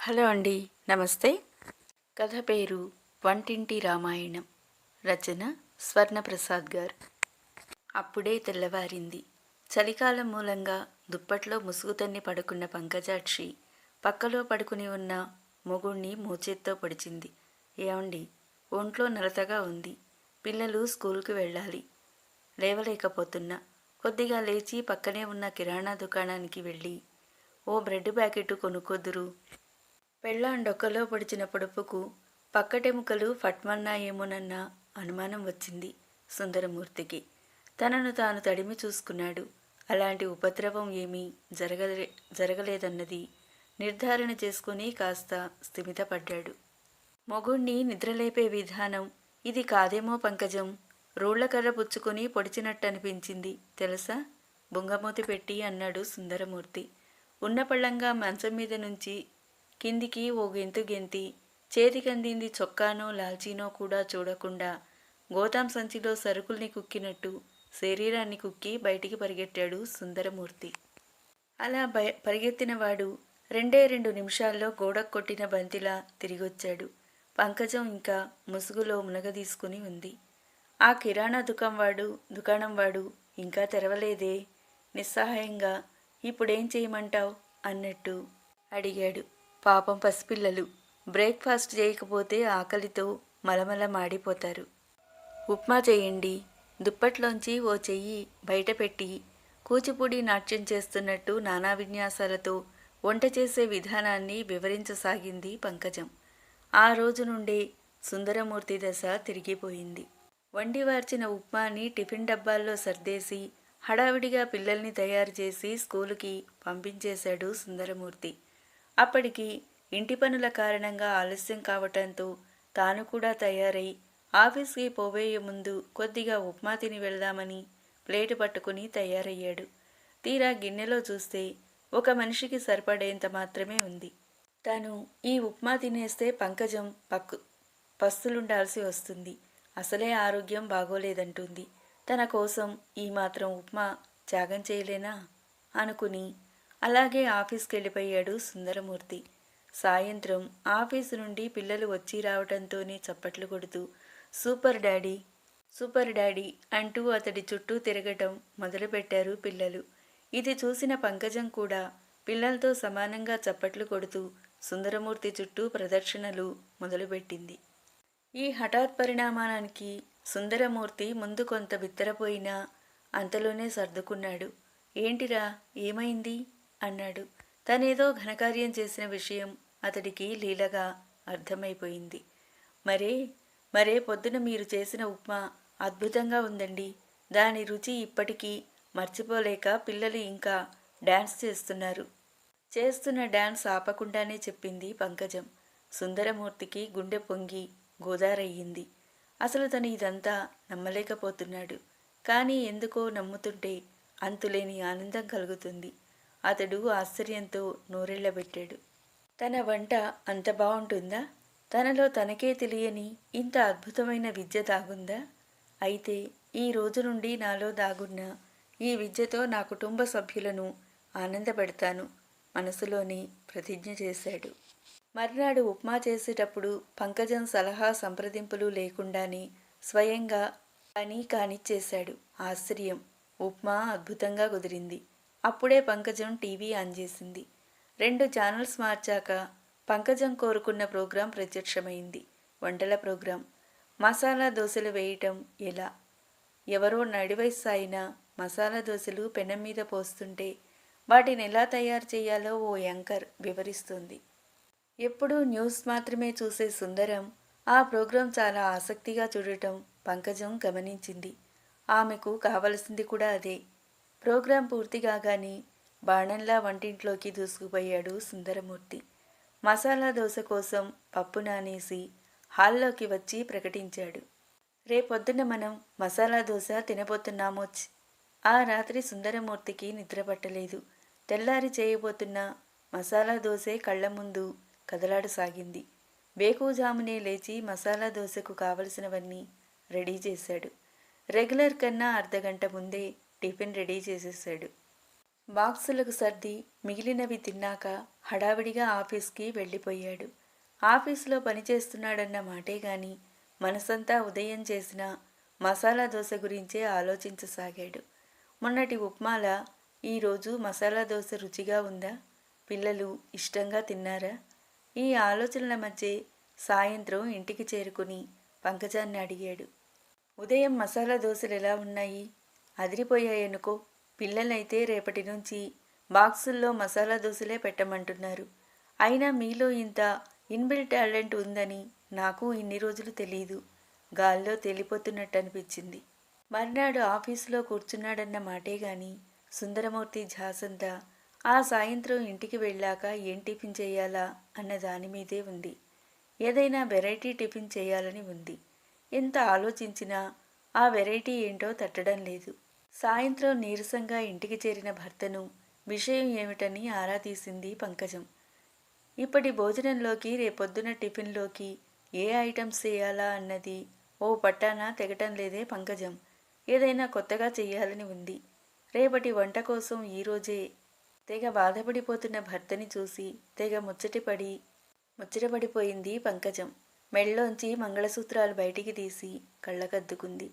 Hello అండి నమస్తే. కథ పేరు వంటింటి రామాయణం. రచన స్వర్ణప్రసాద్ గారు. అప్పుడే తెల్లవారింది. చలికాలం మూలంగా దుప్పట్లో ముసుగుతన్ని పడుకున్న పంకజాక్షి పక్కలో పడుకుని ఉన్న మొగుణ్ణి మోచేత్తో పొడిచింది. ఏమండి ఒంట్లో నలతగా ఉంది. పిల్లలు స్కూల్కి వెళ్ళాలి. లేవలేకపోతున్నా. కొద్దిగా లేచి పక్కనే ఉన్న కిరాణా దుకాణానికి వెళ్ళి ఓ బ్రెడ్ ప్యాకెట్ కొనుక్కొద్దురు. పెళ్ళాం డొక్కలో పొడిచిన పొడుపుకు పక్కటెముకలు ఫట్మన్నాయేమోనన్న అనుమానం వచ్చింది సుందరమూర్తికి. తనను తాను తడిమి చూసుకున్నాడు. అలాంటి ఉపద్రవం ఏమీ జరగలే జరగలేదన్నది నిర్ధారణ చేసుకుని కాస్త స్థిమితపడ్డాడు. మొగుణ్ణి నిద్రలేపే విధానం ఇది కాదేమో పంకజం. రోళ్ళకర్ర పుచ్చుకొని పొడిచినట్టు అనిపించింది తెలుసా? బుంగమూతి పెట్టి అన్నాడు సుందరమూర్తి. ఉన్నపళ్ళంగా మంచం మీద నుంచి కిందికి ఓ గెంతు గెంతి చేతికందింది చొక్కానో లాల్చీనో కూడా చూడకుండా గోతాం సంచిలో సరుకుల్ని కుక్కినట్టు శరీరాన్ని కుక్కి బయటికి పరిగెట్టాడు సుందరమూర్తి. అలా బయ పరిగెత్తినవాడు రెండే రెండు నిమిషాల్లో గోడకు కొట్టిన బంతిలా తిరిగొచ్చాడు. పంకజం ఇంకా ముసుగులో మునగదీసుకుని ఉంది. ఆ కిరాణా దుకాణం వాడు దుకాణం వాడు ఇంకా తెరవలేదే నిస్సహాయంగా ఇప్పుడేం చేయమంటావు? అన్నట్టు అడిగాడు. పాపం పసిపిల్లలు. బ్రేక్ఫాస్ట్ చేయకపోతే ఆకలితో మలమల మాడిపోతారు ఉప్మా చేయండి. దుప్పట్లోంచి ఓ చెయ్యి బయటపెట్టి కూచిపూడి నాట్యం చేస్తున్నట్టు నానా విన్యాసాలతో వంట చేసే విధానాన్ని వివరించసాగింది పంకజం. ఆ రోజు నుండే సుందరమూర్తి దశ తిరిగిపోయింది. వండి వార్చిన ఉప్మాని టిఫిన్ డబ్బాల్లో సర్దేసి హడావిడిగా పిల్లల్ని తయారు చేసి స్కూలుకి పంపించేశాడు సుందరమూర్తి. అప్పటికి ఇంటి పనుల కారణంగా ఆలస్యం కావటంతో తాను కూడా తయారై ఆఫీస్కి పోబోయే ముందు కొద్దిగా ఉప్మా తిని వెళ్దామని ప్లేటు పట్టుకుని తయారయ్యాడు. తీరా గిన్నెలో చూస్తే ఒక మనిషికి సరిపడేంత మాత్రమే ఉంది. తను ఈ ఉప్మా తినేస్తే పంకజం పక్కు పస్తులుండాల్సి వస్తుంది. అసలే ఆరోగ్యం బాగోలేదంటుంది. తన కోసం ఈ మాత్రం ఉప్మా త్యాగం చేయలేనా? అనుకుని అలాగే ఆఫీస్కి వెళ్ళిపోయాడు సుందరమూర్తి. సాయంత్రం ఆఫీసు నుండి పిల్లలు వచ్చి రావడంతోనే చప్పట్లు కొడుతూ సూపర్ డాడీ సూపర్ డాడీ అంటూ అతడి చుట్టూ తిరగటం మొదలుపెట్టారు పిల్లలు. ఇది చూసిన పంకజం కూడా పిల్లలతో సమానంగా చప్పట్లు కొడుతూ సుందరమూర్తి చుట్టూ ప్రదర్శనలు మొదలుపెట్టింది. ఈ హఠాత్ పరిణామానికి సుందరమూర్తి ముందు కొంత బిత్తరపోయినా అంతలోనే సర్దుకున్నాడు. ఏంటిరా ఏమైంది? అన్నాడు. తనేదో ఘనకార్యం చేసిన విషయం అతడికి లీలగా అర్థమైపోయింది. మరే మరే పొద్దున మీరు చేసిన ఉప్మా అద్భుతంగా ఉందండి. దాని రుచి ఇప్పటికీ మర్చిపోలేక పిల్లలు ఇంకా డాన్స్ చేస్తున్నారు. చేస్తున్న డాన్స్ ఆపకుండానే చెప్పింది పంకజం. సుందరమూర్తికి గుండె పొంగి గోదారయ్యింది. అసలు తను ఇదంతా నమ్మలేకపోతున్నాడు. కానీ ఎందుకో నమ్ముతుంటే అంతులేని ఆనందం కలుగుతుంది. అతడు ఆశ్చర్యంతో నోరెళ్ళబెట్టాడు తన వంట అంత బాగుంటుందా తనలో తనకే తెలియని ఇంత అద్భుతమైన విద్య దాగుందా? అయితే ఈ రోజు నుండి నాలో దాగున్న ఈ విద్యతో నా కుటుంబ సభ్యులను ఆనందపెడతాను మనసులోని ప్రతిజ్ఞ చేశాడు. మర్నాడు ఉప్మా చేసేటప్పుడు పంకజం సలహా సంప్రదింపులు లేకుండానే స్వయంగా పని కానిచ్చేశాడు. ఆశ్చర్యం. ఉప్మా అద్భుతంగా కుదిరింది. అప్పుడే పంకజం టీవీ ఆన్ చేసింది. రెండు ఛానల్స్ మార్చాక పంకజం కోరుకున్న ప్రోగ్రాం ప్రత్యక్షమైంది. వంటల ప్రోగ్రాం. మసాలా దోశలు వేయటం ఎలా? ఎవరో నడివయస్సు అయినా మసాలా దోశలు పెనం మీద పోస్తుంటే వాటిని ఎలా తయారు చేయాలో ఓ యాంకర్ వివరిస్తుంది. ఎప్పుడూ న్యూస్ మాత్రమే చూసే సుందరం ఆ ప్రోగ్రాం చాలా ఆసక్తిగా చూడటం పంకజం గమనించింది. ఆమెకు కావలసింది కూడా అదే. ప్రోగ్రాం పూర్తి కాగానే బాణంలా వంటింట్లోకి దూసుకుపోయాడు సుందరమూర్తి. మసాలా దోశ కోసం పప్పు నానేసి హాల్లోకి వచ్చి ప్రకటించాడు. రేపొద్దున మనం మసాలా దోశ తినబోతున్నామోచ్ ఆ రాత్రి సుందరమూర్తికి నిద్రపట్టలేదు తెల్లారి చేయబోతున్న మసాలా దోశే కళ్ళ ముందు కదలాడసాగింది. బేకుజామునే లేచి మసాలా దోశకు కావలసినవన్నీ రెడీ చేశాడు. రెగ్యులర్ కన్నా అర్ధగంట ముందే టిఫిన్ రెడీ చేసేసాడు. బాక్సులకు సర్ది మిగిలినవి తిన్నాక హడావిడిగా ఆఫీస్కి వెళ్ళిపోయాడు. ఆఫీసులో పనిచేస్తున్నాడన్న మాటే గాని మనసంతా ఉదయం చేసిన మసాలా దోశ గురించే ఆలోచించసాగాడు. మొన్నటి ఉప్మాల ఈరోజు మసాలా దోశ రుచిగా ఉందా? పిల్లలు ఇష్టంగా తిన్నారా? ఈ ఆలోచనల మధ్య సాయంత్రం ఇంటికి చేరుకుని పంకజాన్ని అడిగాడు. ఉదయం మసాలా దోశలు ఎలా ఉన్నాయి? అదిరిపోయాయనుకో. పిల్లలైతే రేపటి నుంచి బాక్సుల్లో మసాలా దోశలే పెట్టమంటున్నారు. అయినా మీలో ఇంత ఇన్బిల్ టాలెంట్ ఉందని నాకు ఇన్ని రోజులు తెలియదు గాల్లో తేలిపోతున్నట్టు అనిపించింది మర్నాడు ఆఫీసులో కూర్చున్నాడన్న మాటే గాని సుందరమూర్తి ఝాసంతా ఆ సాయంత్రం ఇంటికి వెళ్ళాక ఏం టిఫిన్ చేయాలా అన్న దాని మీదే ఉంది. ఏదైనా వెరైటీ టిఫిన్ చేయాలని ఉంది. ఎంత ఆలోచించినా ఆ వెరైటీ ఏంటో తట్టడం లేదు. సాయంత్రం నీరసంగా ఇంటికి చేరిన భర్తను విషయం ఏమిటని ఆరా తీసింది పంకజం. ఇప్పటి భోజనంలోకి రేపొద్దున టిఫిన్లోకి ఏ ఐటమ్స్ చేయాలా అన్నది ఓ పట్టాన తెగటం లేదే పంకజం. ఏదైనా కొత్తగా చేయాలని ఉంది. రేపటి వంట కోసం ఈరోజే తెగ బాధపడిపోతున్న భర్తని చూసి తెగ ముచ్చటిపడి ముచ్చటపడిపోయింది పంకజం. మెళ్ళలోంచి మంగళసూత్రాలు బయటికి తీసి కళ్ళకద్దుకుంది.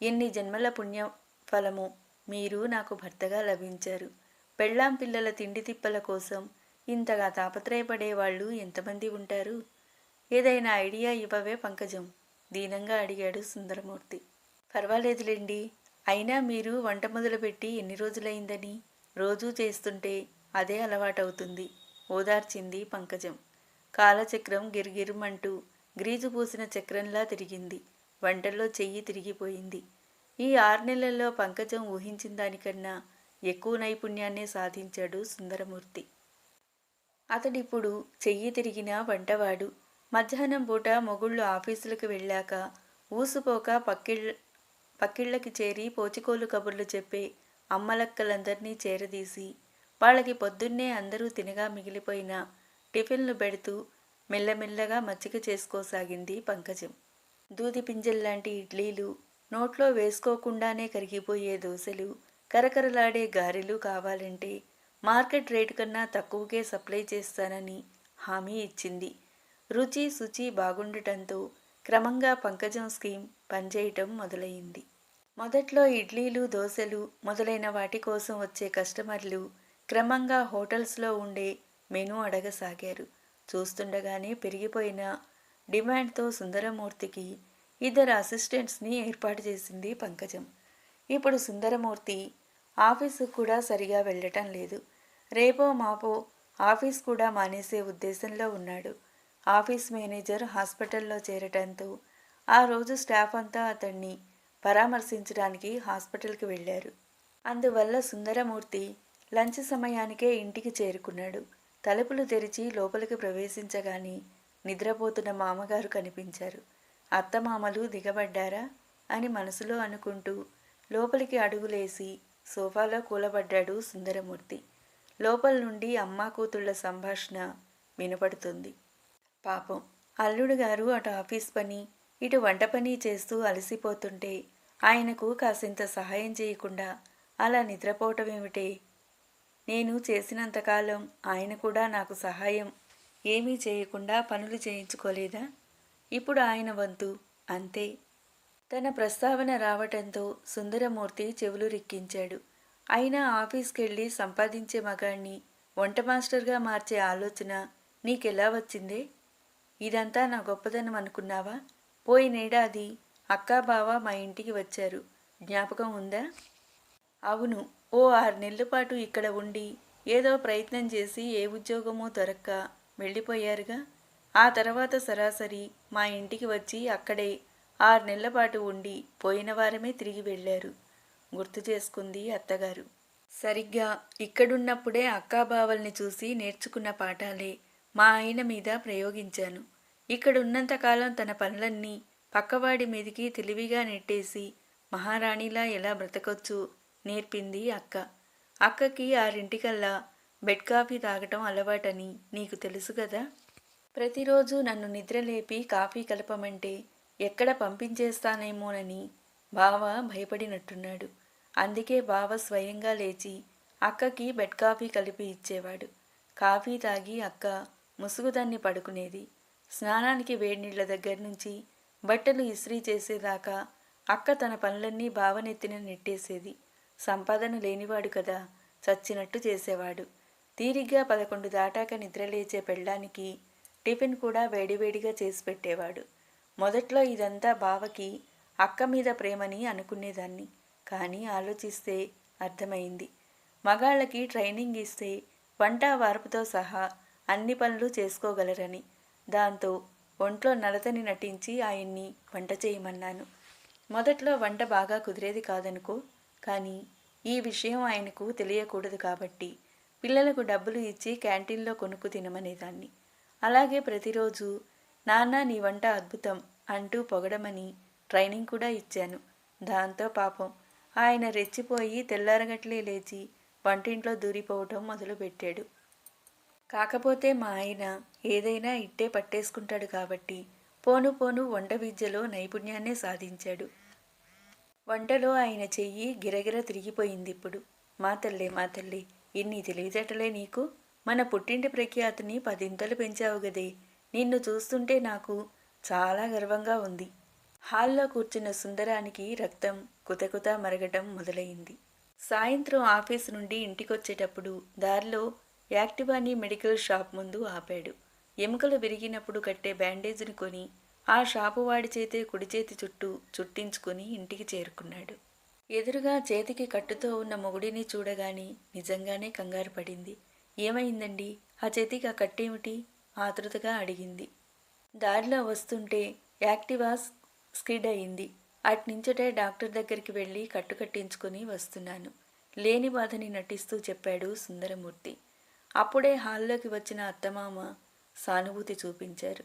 ఎన్ని జన్మల పుణ్యం ఫలము మీరు నాకు భర్తగా లభించారు. పెళ్ళాం పిల్లల తిండి తిప్పల కోసం ఇంతగా తాపత్రయపడే వాళ్ళు ఎంతమంది ఉంటారు? ఏదైనా ఐడియా ఇవ్వవే పంకజం దీనంగా అడిగాడు సుందరమూర్తి. పర్వాలేదులేండి అయినా మీరు వంట మొదలుపెట్టి ఎన్ని రోజులైందని? రోజూ చేస్తుంటే అదే అలవాటవుతుంది ఓదార్చింది పంకజం. కాలచక్రం గిరిగిరుమంటూ గ్రీజు పూసిన చక్రంలా తిరిగింది వంటల్లో చెయ్యి తిరిగిపోయింది. ఈ ఆరు నెలల్లో పంకజం ఊహించిన దానికన్నా ఎక్కువ నైపుణ్యాన్నే సాధించాడు సుందరమూర్తి. అతడిప్పుడు చెయ్యి తిరిగిన వంటవాడు. మధ్యాహ్నం పూట మొగుళ్ళు ఆఫీసులకు వెళ్ళాక ఊసుపోక పక్కిళ్ళ పక్కిళ్ళకి చేరి పోచికోలు కబుర్లు చెప్పే అమ్మలక్కలందరినీ చేరదీసి వాళ్ళకి పొద్దున్నే అందరూ తినగా మిగిలిపోయిన టిఫిన్లు పెడుతూ మెల్లమెల్లగా మచ్చిక చేసుకోసాగింది పంకజం. దూది పింజల్లాంటి ఇడ్లీలు నోట్లో వేసుకోకుండానే కరిగిపోయే దోశలు కరకరలాడే గారెలు కావాలంటే మార్కెట్ రేటు కన్నా తక్కువకే సప్లై చేస్తానని హామీ ఇచ్చింది. రుచి శుచి బాగుండటంతో క్రమంగా పంకజం స్కీమ్ పనిచేయటం మొదలైంది. మొదట్లో ఇడ్లీలు దోశలు మొదలైన వాటి కోసం వచ్చే కస్టమర్లు క్రమంగా హోటల్స్లో ఉండే మెనూ అడగసాగారు. చూస్తుండగానే పెరిగిపోయిన డిమాండ్తో సుందరమూర్తికి ఇద్దరు అసిస్టెంట్స్ని ఏర్పాటు చేసింది పంకజం. ఇప్పుడు సుందరమూర్తి ఆఫీసుకు కూడా సరిగా వెళ్ళటం లేదు. రేపో మాపో ఆఫీస్ కూడా మానేసే ఉద్దేశంలో ఉన్నాడు. ఆఫీస్ మేనేజర్ హాస్పిటల్లో చేరటంతో ఆ రోజు స్టాఫ్ అంతా అతన్ని పరామర్శించడానికి హాస్పిటల్కి వెళ్ళారు. అందువల్ల సుందరమూర్తి లంచ్ సమయానికే ఇంటికి చేరుకున్నాడు. తలుపులు తెరిచి లోపలికి ప్రవేశించగానే నిద్రపోతున్న మామగారు కనిపించారు. అత్తమామలు దిగబడ్డారా? అని మనసులో అనుకుంటూ లోపలికి అడుగులేసి సోఫాలో కూలబడ్డాడు సుందరమూర్తి. లోపల నుండి అమ్మా కూతుళ్ళ సంభాషణ వినపడుతుంది. పాపం అల్లుడు గారు అటు ఆఫీస్ పని ఇటు వంట పని చేస్తూ అలసిపోతుంటే ఆయనకు కాసింత సహాయం చేయకుండా అలా నిద్రపోవటమేమిటే? నేను చేసినంతకాలం ఆయన కూడా నాకు సహాయం ఏమీ చేయకుండా పనులు చేయించుకోలేదా? ఇప్పుడు ఆయన వంతు అంతే. తన ప్రస్తావన రావటంతో సుందరమూర్తి చెవులు రిక్కించాడు అయినా ఆఫీస్కెళ్ళి సంపాదించే మగాణ్ణి వంట మాస్టర్గా మార్చే ఆలోచన నీకెలా వచ్చిందే? ఇదంతా నా గొప్పదనం అనుకున్నావా? పోయినేడాది అక్కా బావ మా ఇంటికి వచ్చారు. జ్ఞాపకం ఉందా? అవును ఓ ఆరు నెలల పాటు ఇక్కడ ఉండి ఏదో ప్రయత్నం చేసి ఏ ఉద్యోగమో దొరక్క వెళ్ళిపోయారుగా ఆ తర్వాత సరాసరి మా ఇంటికి వచ్చి అక్కడే ఆరు నెలల పాటు ఉండి పోయిన వారమే తిరిగి వెళ్ళారు. గుర్తు చేసుకుంది అత్తగారు. సరిగ్గా ఇక్కడున్నప్పుడే అక్కాబావల్ని చూసి నేర్చుకున్న పాఠాలే మా ఆయన మీద ప్రయోగించాను. ఇక్కడున్నంతకాలం తన పనులన్నీ పక్కవాడి మీదికి తెలివిగా నెట్టేసి మహారాణిలా ఎలా బ్రతకొచ్చు నేర్పింది అక్క. అక్కకి ఆరింటికల్లా బెడ్ కాఫీ తాగటం అలవాటని నీకు తెలుసు కదా? ప్రతిరోజు నన్ను నిద్రలేపి కాఫీ కలపమంటే ఎక్కడ పంపించేస్తానేమోనని బావ భయపడినట్టున్నాడు. అందుకే బావ స్వయంగా లేచి అక్కకి బెడ్ కాఫీ కలిపి ఇచ్చేవాడు. కాఫీ తాగి అక్క ముసుగుదాన్ని పడుకునేది. స్నానానికి వేడినీళ్ళ దగ్గర నుంచి బట్టలు ఇస్త్రీ చేసేదాకా అక్క తన పనులన్నీ బావనెత్తిన నెట్టేసేది. సంపాదన లేనివాడు కదా చచ్చినట్టు చేసేవాడు. తీరిగ్గా పదకొండు దాటాక నిద్రలేచే పెళ్ళానికి టిఫిన్ కూడా వేడివేడిగా చేసి పెట్టేవాడు. మొదట్లో ఇదంతా బావకి అక్క మీద ప్రేమని అనుకునేదాన్ని. కానీ ఆలోచిస్తే అర్థమైంది. మగాళ్ళకి ట్రైనింగ్ ఇస్తే వంట వార్పుతో సహా అన్ని పనులు చేసుకోగలరని. దాంతో ఒంట్లో నలతని నటించి ఆయన్ని వంట చేయమన్నాను. మొదట్లో వంట బాగా కుదిరేది కాదనుకో కానీ ఈ విషయం ఆయనకు తెలియకూడదు కాబట్టి పిల్లలకు డబ్బులు ఇచ్చి క్యాంటీన్లో కొనుక్కు తినమనేదాన్ని. అలాగే ప్రతిరోజు నాన్న నీ వంట అద్భుతం అంటూ పొగడమని ట్రైనింగ్ కూడా ఇచ్చాను. దాంతో పాపం ఆయన రెచ్చిపోయి తెల్లారగట్లే లేచి వంటింట్లో దూరిపోవటం మొదలుపెట్టాడు. కాకపోతే మా ఆయన ఏదైనా ఇట్టే పట్టేసుకుంటాడు కాబట్టి పోను పోను వంట విద్యలో నైపుణ్యాన్నే సాధించాడు. వంటలో ఆయన చెయ్యి గిరగిర తిరిగిపోయింది ఇప్పుడు మా తల్లే మా తల్లి ఇన్ని తెలివితేటలే నీకు? మన పుట్టింటి ప్రఖ్యాతిని పదింతలు పెంచావు గదే. నిన్ను చూస్తుంటే నాకు చాలా గర్వంగా ఉంది. హాల్లో కూర్చున్న సుందరానికి రక్తం కుతకుత మరగటం మొదలైంది. సాయంత్రం ఆఫీస్ నుండి ఇంటికొచ్చేటప్పుడు దారిలో యాక్టివాని మెడికల్ షాప్ ముందు ఆపాడు. ఎముకలు విరిగినప్పుడు కట్టే బ్యాండేజ్ని కొని ఆ షాపు వాడి చేతే కుడి చేతి చుట్టూ చుట్టించుకుని ఇంటికి చేరుకున్నాడు. ఎదురుగా చేతికి కట్టుతో ఉన్న మొగుడిని చూడగానే నిజంగానే కంగారు పడింది. ఏమైందండి? ఆ చేతికి ఆ కట్టేమిటి? ఆతృతగా అడిగింది. దారిలో వస్తుంటే యాక్టివా స్కిడ్ అయింది. అట్నుంచటే డాక్టర్ దగ్గరికి వెళ్ళి కట్టు కట్టించుకుని వస్తున్నాను. లేని బాధని నటిస్తూ చెప్పాడు సుందరమూర్తి. అప్పుడే హాల్లోకి వచ్చిన అత్తమామ సానుభూతి చూపించారు.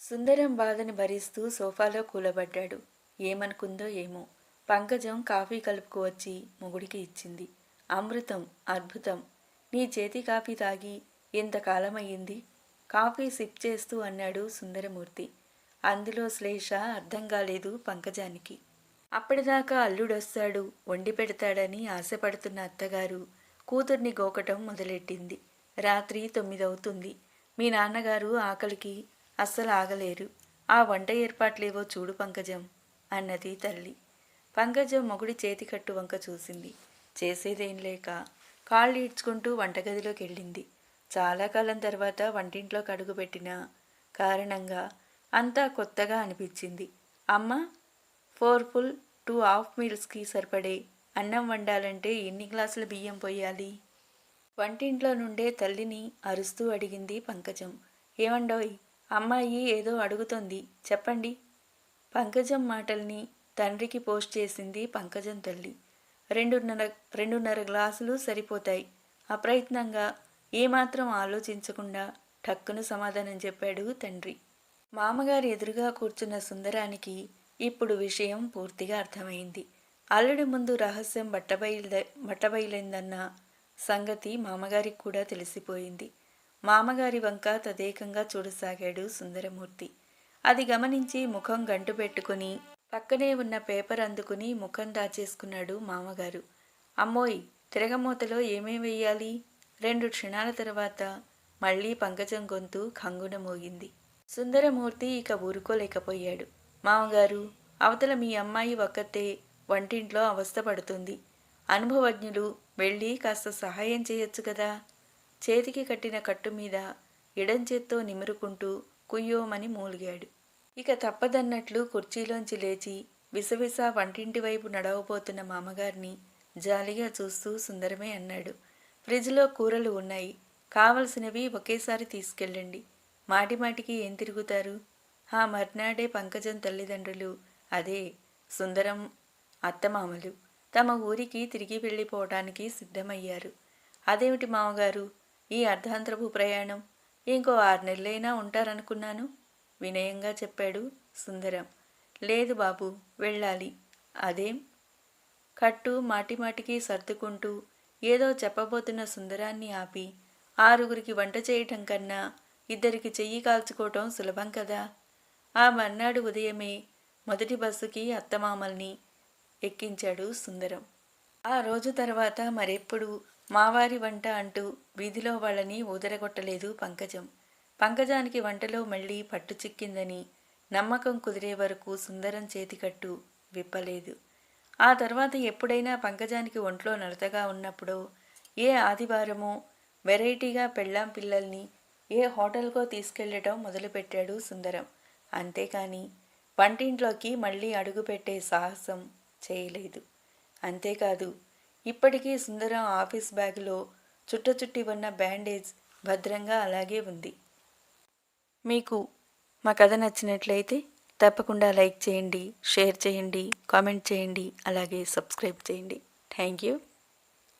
సుందరం బాధని భరిస్తూ సోఫాలో కూలబడ్డాడు. ఏమనుకుందో ఏమో. పంకజం కాఫీ కలుపుకు వచ్చి మొగుడికి ఇచ్చింది. అమృతం అద్భుతం. నీ చేతి కాఫీ తాగి ఎంతకాలమయ్యింది కాఫీ సిప్ చేస్తూ అన్నాడు సుందరమూర్తి. అందులో శ్లేష అర్థం కాలేదు పంకజానికి. అప్పటిదాకా అల్లుడొస్తాడు వండి పెడతాడని ఆశపడుతున్న అత్తగారు కూతుర్ని గోకటం మొదలెట్టింది. రాత్రి తొమ్మిదవుతుంది. మీ నాన్నగారు ఆకలికి అస్సలు ఆగలేరు. ఆ వంట ఏర్పాట్లేవో చూడు పంకజం అన్నది తల్లి. పంకజం మొగుడి చేతికట్టు వంక చూసింది. చేసేదేం లేక కాళ్ళు ఈడ్చుకుంటూ వంటగదిలోకి వెళ్ళింది చాలా కాలం తర్వాత వంటింట్లోకి అడుగుపెట్టిన కారణంగా అంతా కొత్తగా అనిపించింది. అమ్మ ఫోర్ ఫుల్ టూ హాఫ్ మీల్స్కి సరిపడే అన్నం వండాలంటే ఎన్ని గ్లాసుల బియ్యం పోయాలి? వంటింట్లో నుండే తల్లిని అరుస్తూ అడిగింది పంకజం. ఏమండోయ్ అమ్మాయి ఏదో అడుగుతోంది. చెప్పండి. పంకజం మాటల్ని తండ్రికి పోస్ట్ చేసింది పంకజం తల్లి. రెండున్నర రెండున్నర గ్లాసులు సరిపోతాయి. అప్రయత్నంగా ఏమాత్రం ఆలోచించకుండా ఠక్కును సమాధానం చెప్పాడు తండ్రి. మామగారి ఎదురుగా కూర్చున్న సుందరానికి ఇప్పుడు విషయం పూర్తిగా అర్థమైంది. అల్లుడి ముందు రహస్యం బట్టబయలు బట్టబయలైందన్న సంగతి మామగారికి కూడా తెలిసిపోయింది. మామగారి వంక తదేకంగా చూడసాగాడు సుందరమూర్తి. అది గమనించి ముఖం గంటు పెట్టుకుని పక్కనే ఉన్న పేపర్ అందుకుని ముఖం దాచేసుకున్నాడు మామగారు. అమ్మోయ్ తిరగమూతలో ఏమేం వెయ్యాలి? రెండు క్షణాల తర్వాత మళ్ళీ పంకజం గొంతు కంగున మోగింది. సుందరమూర్తి ఇక ఊరుకోలేకపోయాడు. మామగారు అవతల మీ అమ్మాయి ఒక్కతే వంటింట్లో అవస్థపడుతుంది అనుభవజ్ఞులు వెళ్ళి కాస్త సహాయం చేయొచ్చు కదా? చేతికి కట్టిన కట్టు మీద ఎడం చేత్తో నిమురుకుంటూ కుయ్యోమని మూలిగాడు. ఇక తప్పదన్నట్లు కుర్చీలోంచి లేచి విసవిస వంటింటి వైపు నడవబోతున్న మామగారిని జాలిగా చూస్తూ సుందరమే అన్నాడు. ఫ్రిడ్జ్లో కూరలు ఉన్నాయి. కావలసినవి ఒకేసారి తీసుకెళ్ళండి. మాటిమాటికి ఏం తిరుగుతారు ఆ మర్నాడే పంకజం తల్లిదండ్రులు. అదే సుందరం అత్తమామలు. తమ ఊరికి తిరిగి వెళ్ళిపోవటానికి సిద్ధమయ్యారు. అదేమిటి మామగారు? ఈ అర్ధాంతరపు ప్రయాణం? ఇంకో ఆరు నెలలైనా ఉంటారనుకున్నాను. వినయంగా చెప్పాడు సుందరం. లేదు బాబు వెళ్ళాలి. అదేం? కట్టు మాటిమాటికి సర్దుకుంటూ ఏదో చెప్పబోతున్న సుందరాన్ని ఆపి ఆరుగురికి వంట చేయటం కన్నా ఇద్దరికి చెయ్యి కాల్చుకోవటం సులభం కదా? ఆ మర్నాడు ఉదయమే మొదటి బస్సుకి అత్తమామల్ని ఎక్కించాడు సుందరం. ఆ రోజు తర్వాత మరెప్పుడు మావారి వంట అంటూ వీధిలో వాళ్ళని ఊదరగొట్టలేదు పంకజం. పంకజానికి వంటలో మళ్ళీ పట్టు చిక్కిందని నమ్మకం కుదిరే వరకు సుందరం చేతికట్టు విప్పలేదు. ఆ తర్వాత ఎప్పుడైనా పంకజానికి ఒంట్లో నలతగా ఉన్నప్పుడో ఏ ఆదివారమో వెరైటీగా పెళ్ళాం పిల్లల్ని ఏ హోటల్కో తీసుకెళ్ళటం మొదలుపెట్టాడు సుందరం. అంతేకాని వంటింట్లోకి మళ్ళీ అడుగుపెట్టే సాహసం చేయలేదు. అంతేకాదు ఇప్పటికీ సుందరం ఆఫీస్ బ్యాగులో చుట్ట చుట్టి ఉన్న బ్యాండేజ్ భద్రంగా అలాగే ఉంది. మీకు మా కథ నచ్చినట్లయితే తప్పకుండా లైక్ చేయండి షేర్ చేయండి కామెంట్ చేయండి అలాగే సబ్స్క్రైబ్ చేయండి. Thank you.